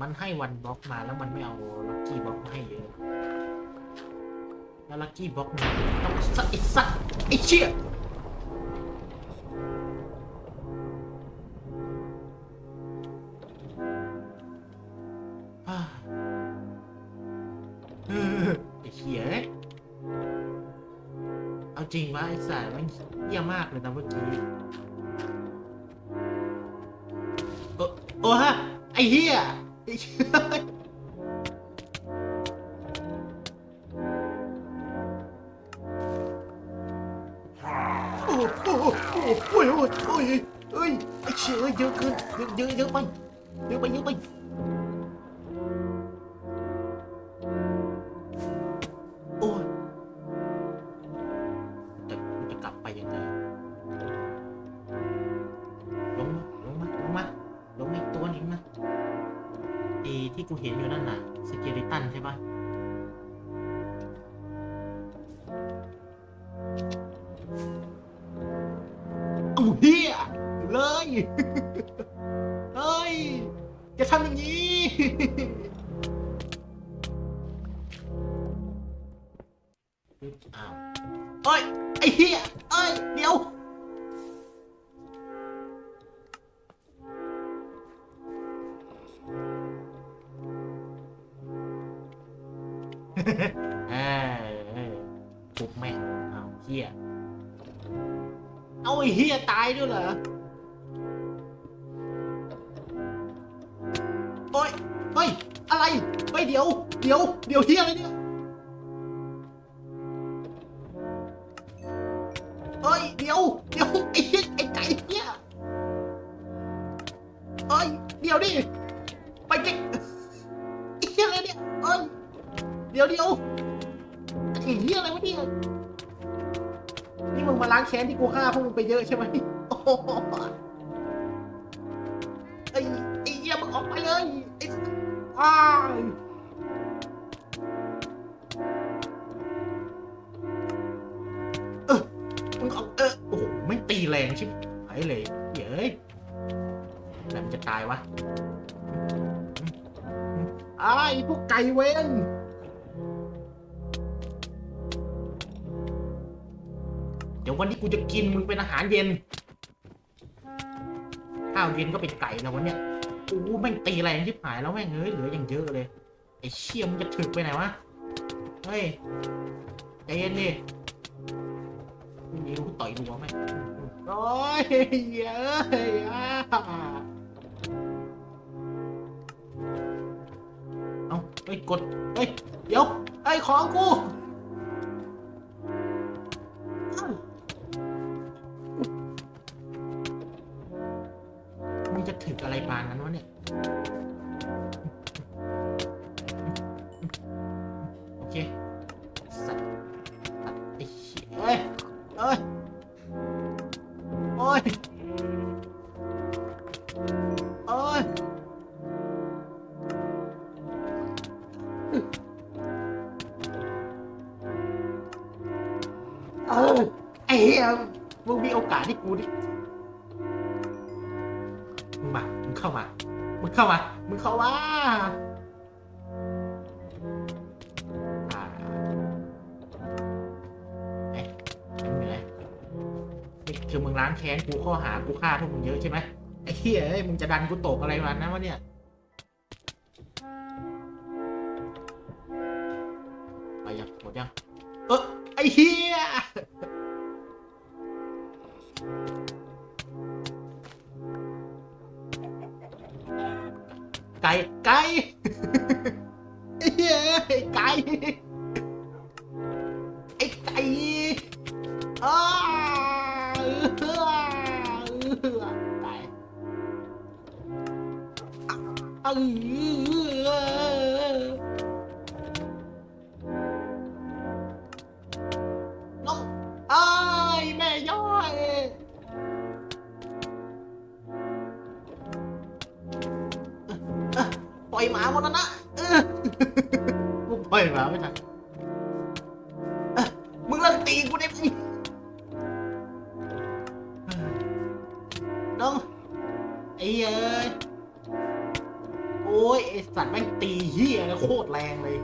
มันให้วันบล็อกมาแล้วมันไม่เอาลัคกี้บล็อกมาให้เยอะ แล้วลัคกี้บล็อกมันต้องสัตว์ไอ้สัตว์ไอ้เชี่ยอ่าเออไอ้เชี่ยเอ้ยเอาจริงวะไอ้สายมันเยี่ยมากเลยนะเมื่อกี้โอ้โอ้ฮะไอ้เหี้ย ไอ้โอ้โหโอ้โหโอ้ยโอ้ยโอ้ยเอ้ยไอ้เชี่ยเยอะเกินเยอะเยอะเยอะไปเยอะไปเยอะไปโอ้ยแต่กูจะกลับไปยังไงลงมาลงมาลงมาลงมาอีกตัวหนึ่งนะ ที่กูเห็นอยู่นั่นน่ะ สเกลิตันใช่ปะเอาเฮียเลย เฮ้ย จะทำอย่างนี้ อ้าวเอ้ย ไอ้เฮียเอ้ย เดี๋ยว เออทุบแม่งเอาเฮียเอาไอ้เฮียตายด้วยเหรอ โอ้ยเฮ้ย อะไรเฮ้ยเดี๋ยว เดี๋ยว เดี๋ยวเฮียอะไรเนี่ย เฮ้ย เดี๋ยว เดี๋ยวไอ้เฮียไอ้ไก่เฮียเฮ้ย เดี๋ยวดิ ไปเก็ไอ้เฮียอะไรเนี่ยเฮ้ย เดี๋ยวเดี๋ยวไอ้เฮียอะไรวะเนี่ยนี่มึงมาล้างแค้นที่กูฆ่าพวกมึงไปเยอะใช่ไหมโอ้โหไอ้ไอ้เหี้ยมึงออกไปเลยไอ้อ้ายเออมึงออกเออโอ้โหไม่ตีแรงชิบหายเลยเย้ยแล้วมันจะตายวะไอ้พวกไก่เว้น ดี๋ยววันนี้กูจะกินมึงเป็นอาหารเย็น ข้าวเย็นก็เป็นไก่นะวันเนี้ยโอ้แม่งตีแรงชิบหายแล้วแม่งเอ้ยเหลืออย่างเยอะเลย ไอ้เชี่ยมงจะถึกไปไหนวะ เฮ้ยใจเย็นดินี่กูต่อยรัวไหมโอ้ยเย้ยอ่าเอาเฮ้ยกด เฮ้ย เดี๋ยวไอ้ของกู ปานนั้นวะเนี่ย โอเค สัตว์สัตว์ไอ้เอ้ยเอ้ย เอ้ย โอ้ย โอ้ยเออไอ้เหี้ยมึงมีโอกาสที่กูดิ เข้ามา มึงเข้ามา มึงเข้ามาอ่าเอ๊ะมึงอยู่ไหนนี่คือมึงล้างแค้นกูข้อหากูฆ่าพวกมึงเยอะใช่ไหมไอ้เหี้ยมึงจะดันกูตกอะไรมันนะวะเนี่ยไปยังหมดยังเออไอ้เหี้ย ก่ไก่ไอ้เหี้ยไอ้ไก่ไอ้ไก่อ้าเออเออ ล่อยหมาหมดแล้วนะเออกูปล่อยหมาไม่ทันเอ้อมึงเลิกตีกูได้ไหมน้องไอ้เอ้ยโอ้ยไอ้สสัตว์แม่งตีเฮียแล้วโคตรแรงเลย